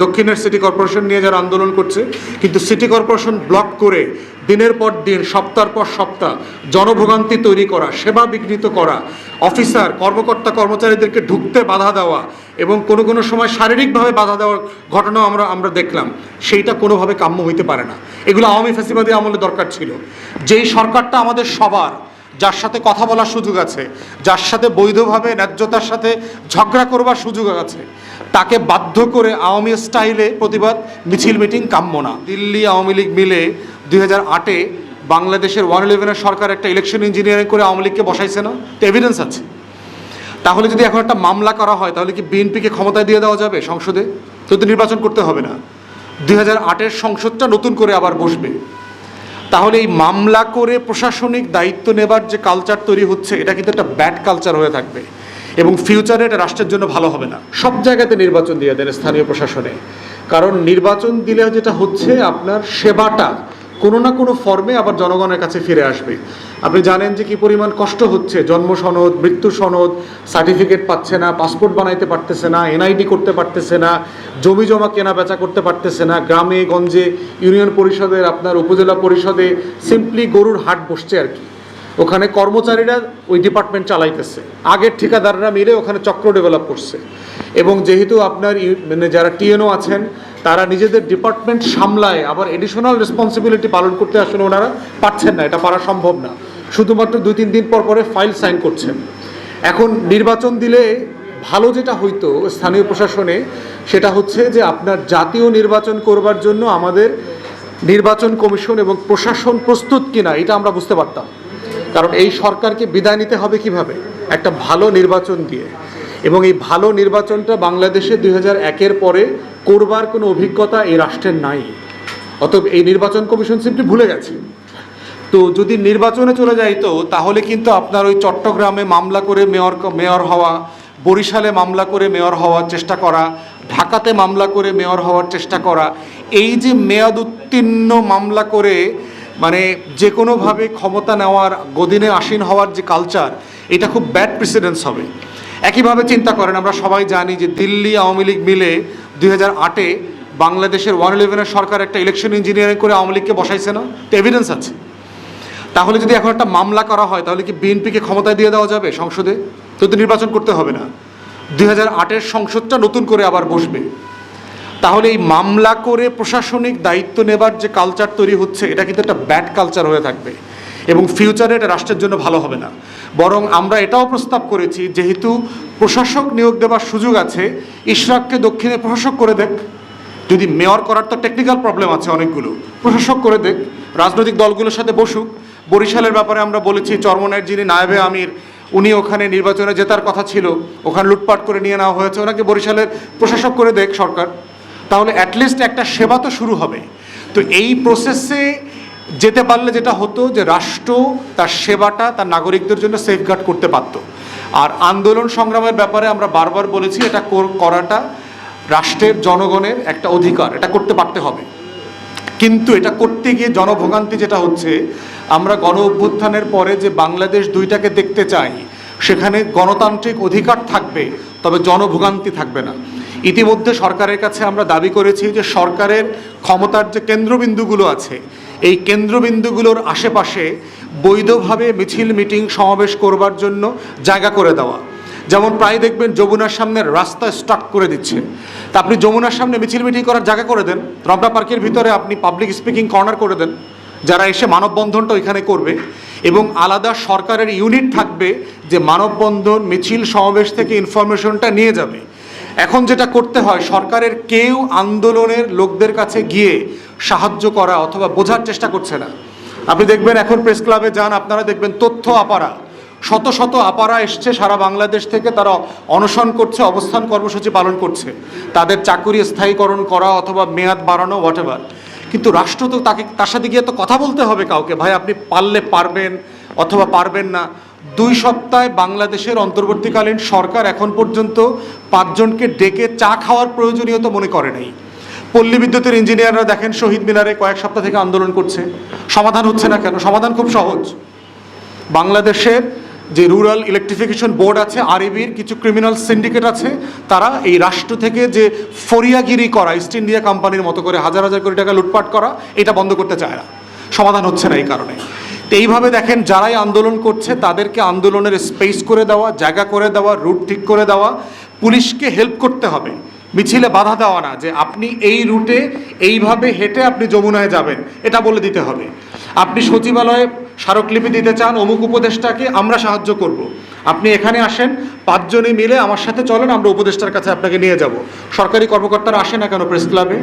দক্ষিণের city corporation নিয়ে যারা আন্দোলন করছে, কিন্তু সিটি কর্পোরেশন ব্লক করে দিনের পর দিন সপ্তাহ পর সপ্তাহ জনভোগান্তি তৈরি করা, সেবা বিঘ্নিত করা, অফিসার, কর্মকর্তা, কর্মচারীদেরকে ঢুকতে বাধা দেওয়া এবং কোনো কোনো সময় শারীরিকভাবে বাধা দেওয়ার ঘটনাও আমরা আমরা দেখলাম। সেইটা কোনোভাবে কাম্য হইতে পারে না। এগুলো আওয়ামী ফ্যাসিবাদী আমলে দরকার ছিল। যেই সরকারটা আমাদের সবার যার সাথে কথা বলার সুযোগ আছে, যার সাথে বৈধভাবে ন্যায্যতার সাথে ঝগড়া করবার সুযোগ আছে, তাকে বাধ্য করে আওয়ামী স্টাইলে প্রতিবাদ, মিছিল, মিটিং কাম্য না। দিল্লি আওয়ামী লীগ মিলে দুই হাজার আটে বাংলাদেশের ওয়ান ইলেভেনের সরকার একটা ইলেকশন ইঞ্জিনিয়ারিং করে আওয়ামী লীগকে বসাইছে না? তো এভিডেন্স আছে। তাহলে যদি এখন একটা মামলা করা হয়, তাহলে কি বিএনপিকে ক্ষমতায় দিয়ে দেওয়া যাবে সংসদে? তো নির্বাচন করতে হবে না। দুই হাজার আটের সংসদটা নতুন করে আবার বসবে। তাহলে এই মামলা করে প্রশাসনিক দায়িত্ব নেবার যে কালচার তৈরি হচ্ছে, এটা কিন্তু একটা ব্যাড কালচার হয়ে থাকবে। এবং ফিউচারে এটা রাষ্ট্রের জন্য ভালো হবে না। সব জায়গাতে নির্বাচন দিয়ে দেন স্থানীয় প্রশাসনে। কারণ নির্বাচন দিলে যেটা হচ্ছে, আপনার সেবাটা কোনো না কোনো ফর্মে আবার জনগণের কাছে ফিরে আসবে। আপনি জানেন যে কি পরিমাণ কষ্ট হচ্ছে? জন্ম সনদ, মৃত্যু সনদ সার্টিফিকেট পাচ্ছে না পাসপোর্ট বানাইতে পারতেছে না এনআইডি করতে পারতেছে না, জমি জমা কেনা বেচা করতে পারতেছে না, গ্রামে, গঞ্জে, ইউনিয়ন পরিষদের, আপনার উপজেলা পরিষদে সিম্পলি গরুর হাট বসছে আর কি। ওখানে কর্মচারীরা ওই ডিপার্টমেন্ট চালাইতেছে। আগের ঠিকাদাররা মিলে ওখানে চক্র ডেভেলপ করছে। এবং যেহেতু আপনার মানে যারা টিএনও আছেন, তারা নিজেদের ডিপার্টমেন্ট সামলায়, আবার এডিশনাল রেসপন্সিবিলিটি পালন করতে আসলে ওনারা পারছেন না, এটা পারা সম্ভব না। শুধুমাত্র দুই তিন দিন পর পরে ফাইল সাইন করছেন। এখন নির্বাচন দিলে ভালো যেটা হইতো স্থানীয় প্রশাসনে, সেটা হচ্ছে যে আপনার জাতীয় নির্বাচন করবার জন্য আমাদের নির্বাচন কমিশন এবং প্রশাসন প্রস্তুত কিনা, এটা আমরা বুঝতে পারতাম। কারণ এই সরকারকে বিদায় নিতে হবে কীভাবে? একটা ভালো নির্বাচন দিয়ে। এবং এই ভালো নির্বাচনটা বাংলাদেশে দুই হাজার একের পরে করবার কোনো অভিজ্ঞতা এই রাষ্ট্রের নাই। অতএব এই নির্বাচন কমিশন সিম্পলি ভুলে গেছে। তো যদি নির্বাচনে চলে যাইতো তাহলে কিন্তু আপনার ওই চট্টগ্রামে মামলা করে মেয়র মেয়র হওয়া, বরিশালে মামলা করে মেয়র হওয়ার চেষ্টা করা, ঢাকাতে মামলা করে মেয়র হওয়ার চেষ্টা করা, এই যে মেয়াদ উত্তীর্ণ মামলা করে মানে যে কোনোভাবে ক্ষমতা নেওয়ার, গদিনে আসীন হওয়ার যে কালচার এটা খুব ব্যাড প্রেসিডেন্স হবে। একইভাবে চিন্তা করেন, আমরা সবাই জানি যে দিল্লি আওয়ামী লীগ মিলে দুই হাজার আটে বাংলাদেশের ওয়ান ইলেভেনের সরকার একটা ইলেকশন ইঞ্জিনিয়ারিং করে আওয়ামী লীগকে বসাইছে না? তো এভিডেন্স আছে। তাহলে যদি এখন একটা মামলা করা হয়, তাহলে কি বিএনপিকে ক্ষমতায় দিয়ে দেওয়া যাবে সংসদে? তো নির্বাচন করতে হবে না। দুই হাজার আটের সংসদটা নতুন করে আবার বসবে। তাহলে এই মামলা করে প্রশাসনিক দায়িত্ব নেবার যে কালচার তৈরি হচ্ছে, এটা কিন্তু একটা ব্যাড কালচার হয়ে থাকবে। এবং ফিউচারে এটা রাষ্ট্রের জন্য ভালো হবে না। বরং আমরা এটাও প্রস্তাব করেছি, যেহেতু প্রশাসক নিয়োগ দেওয়ার সুযোগ আছে, ইশরাককে দক্ষিণে প্রশাসক করে দেখ। যদি মেয়র করার তো টেকনিক্যাল প্রবলেম আছে অনেকগুলো। প্রশাসক করে দেখ, রাজনৈতিক দলগুলোর সাথে বসুক। বরিশালের ব্যাপারে আমরা বলেছি চরমনের যিনি নায়েবে আমির, উনি ওখানে নির্বাচনে জেতার কথা ছিল, ওখানে লুটপাট করে নিয়ে নেওয়া হয়েছে, ওনাকে বরিশালের প্রশাসক করে দেখ সরকার। তাহলে অ্যাটলিস্ট একটা সেবা তো শুরু হবে। তো এই প্রসেসে যেতে পারলে যেটা হতো যে রাষ্ট্র তার সেবাটা তার নাগরিকদের জন্য সেফগার্ড করতে পারতো। আর আন্দোলন সংগ্রামের ব্যাপারে আমরা বারবার বলেছি, এটা করাটা রাষ্ট্রের জনগণের একটা অধিকার, এটা করতে পারতে হবে। কিন্তু এটা করতে গিয়ে জনভোগান্তি যেটা হচ্ছে, আমরা গণ অভ্যুত্থানের পরে যে বাংলাদেশ দুইটাকে দেখতে চাই, সেখানে গণতান্ত্রিক অধিকার থাকবে, তবে জনভোগান্তি থাকবে না। ইতিমধ্যে সরকারের কাছে আমরা দাবি করেছি যে সরকারের ক্ষমতার যে কেন্দ্রবিন্দুগুলো আছে এই কেন্দ্রবিন্দুগুলোর আশেপাশে বৈধভাবে মিছিল, মিটিং সমাবেশ করবার জন্য জায়গা করে দেওয়া। যেমন প্রায় দেখবেন যমুনার সামনে রাস্তা স্টক করে দিচ্ছে। তা আপনি যমুনার সামনে মিছিল, মিটিং করার জায়গা করে দেন। রমনা পার্কের ভিতরে আপনি পাবলিক স্পিকিং কর্নার করে দেন, যারা এসে মানববন্ধনটা ওইখানে করবে। এবং আলাদা সরকারের ইউনিট থাকবে যে মানববন্ধন, মিছিল, সমাবেশ থেকে ইনফরমেশনটা নিয়ে যাবে। এখন যেটা করতে হয়, সরকারের কেউ আন্দোলনের লোকদের কাছে গিয়ে সাহায্য করা অথবা বোঝার চেষ্টা করছে না। আপনি দেখবেন এখন প্রেস ক্লাবে যান, আপনারা দেখবেন তথ্য আপারা শত শত আপারা এসছে, সারা বাংলাদেশ থেকে তারা অনশন করছে, অবস্থান কর্মসূচি পালন করছে। তাদের চাকুরি স্থায়ীকরণ করা অথবা মেয়াদ বাড়ানো হোয়াট কিন্তু রাষ্ট্র তো তাকে, তার সাথে গিয়ে তো কথা বলতে হবে কাউকে। ভাই, আপনি পারলে পারবেন অথবা পারবেন না। দুই সপ্তাহে বাংলাদেশের অন্তর্বর্তীকালীন সরকার এখন পর্যন্ত পাঁচজনকে ডেকে চা খাওয়ার প্রয়োজনীয়তা মনে করে নাই। পল্লী বিদ্যুতের ইঞ্জিনিয়াররা দেখেন শহীদ মিনারে কয়েক সপ্তাহ থেকে আন্দোলন করছে। সমাধান হচ্ছে না কেন? সমাধান খুব সহজ। বাংলাদেশের যে রুরাল ইলেকট্রিফিকেশন বোর্ড আছে আরইবির কিছু ক্রিমিনাল সিন্ডিকেট আছে, তারা এই রাষ্ট্র থেকে যে ফরিয়াগিরি করা, ইস্ট ইন্ডিয়া কোম্পানির মতো করে হাজার হাজার কোটি টাকা লুটপাট করা, এটা বন্ধ করতে চায় না। সমাধান হচ্ছে না এই কারণে। তো এইভাবে দেখেন যারাই আন্দোলন করছে, তাদেরকে আন্দোলনের স্পেস করে দেওয়া, জায়গা করে দেওয়া রুট ঠিক করে দেওয়া, পুলিশকে হেল্প করতে হবে। মিছিলে বাধা দেওয়া না যে আপনি এই রুটে এইভাবে হেঁটে আপনি যমুনায় যাবেন, এটা বলে দিতে হবে। আপনি সচিবালয়ে স্মারকলিপি দিতে চান, অমুক উপদেষ্টাকে আমরা সাহায্য করব। আপনি এখানে আসেন, পাঁচজনে মিলে আমার সাথে চলেন, আমরা উপদেষ্টার কাছে আপনাকে নিয়ে যাব। সরকারি কর্মকর্তারা আসে না কেন প্রেস ক্লাবে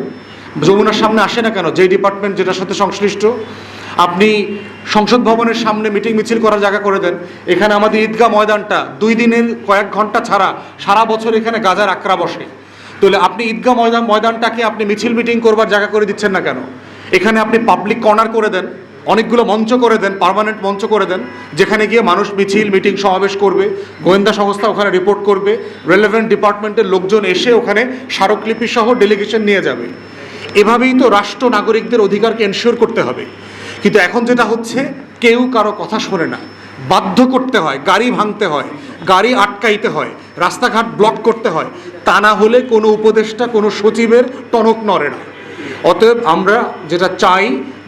যমুনার সামনে আসে না কেন? যে ডিপার্টমেন্ট যেটার সাথে সংশ্লিষ্ট আপনি সংসদ ভবনের সামনে মিটিং মিছিল করার জায়গা করে দেন। এখানে আমাদের ঈদগাহ ময়দানটা দুই দিনের কয়েক ঘণ্টা ছাড়া সারা বছর এখানে গাজার আকড়া বসে। তাহলে আপনি ঈদগাহ ময়দান ময়দানটাকে আপনি মিছিল মিটিং করবার জায়গা করে দিচ্ছেন না কেন? এখানে আপনি পাবলিক কর্নার করে দেন, অনেকগুলো মঞ্চ করে দেন পার্মানেন্ট মঞ্চ করে দেন, যেখানে গিয়ে মানুষ মিছিল, মিটিং সমাবেশ করবে, গোয়েন্দা সংস্থা ওখানে রিপোর্ট করবে রেলেভেন্ট ডিপার্টমেন্টের লোকজন এসে ওখানে স্মারকলিপি সহ ডেলিগেশন নিয়ে যাবে। এভাবেই তো রাষ্ট্র নাগরিকদের অধিকারকে এনশিওর করতে হবে। কিন্তু এখন যেটা হচ্ছে, কেউ কারও কথা শোনে না। বাধ্য করতে হয়, গাড়ি ভাঙতে হয়, গাড়ি আটকাইতে হয়, রাস্তাঘাট ব্লক করতে হয়, তা না হলে কোনো উপদেষ্টা, কোনো সচিবের টনক নড়ে না। অতএব আমরা যেটা চাই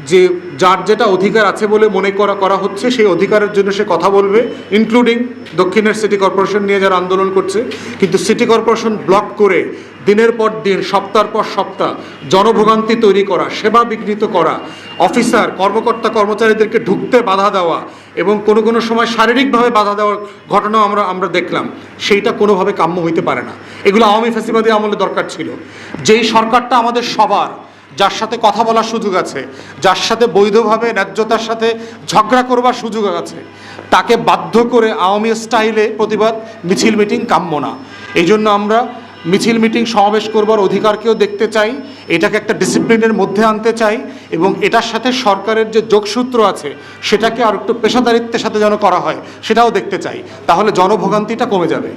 যে যার যেটা অধিকার আছে বলে মনে করা করা হচ্ছে, সেই অধিকারের জন্য সে কথা বলবে ইনক্লুডিং দক্ষিণের সিটি কর্পোরেশন নিয়ে যারা আন্দোলন করছে। কিন্তু সিটি কর্পোরেশন ব্লক করে দিনের পর দিন, সপ্তাহ পর সপ্তাহ জনভোগান্তি তৈরি করা, সেবা বিঘ্নিত করা অফিসার কর্মকর্তা, কর্মচারীদেরকে ঢুকতে বাধা দেওয়া এবং কোনো কোনো সময় শারীরিকভাবে বাধা দেওয়ার ঘটনাও আমরা আমরা দেখলাম। সেইটা কোনোভাবে কাম্য হইতে পারে না। এগুলো আওয়ামী ফ্যাসিবাদী আমলে দরকার ছিল। যেই সরকারটা আমাদের সবার যার সাথে কথা বলার সুযোগ আছে, যার সাথে বৈধভাবে ন্যায্যতার সাথে ঝগড়া করবার সুযোগ আছে, তাকে বাধ্য করে আওয়ামী স্টাইলে প্রতিবাদ, মিছিল মিটিং কাম্য না। এই জন্য আমরা মিছিল মিটিং সমাবেশ করবার অধিকারকেও দেখতে চাই, এটাকে একটা ডিসিপ্লিনের মধ্যে আনতে চাই এবং এটার সাথে সরকারের যে যোগসূত্র আছে, সেটাকে আর একটু পেশাদারিত্বের সাথে যেন করা হয়, সেটাও দেখতে চাই। তাহলে জনভোগান্তিটা কমে যাবে।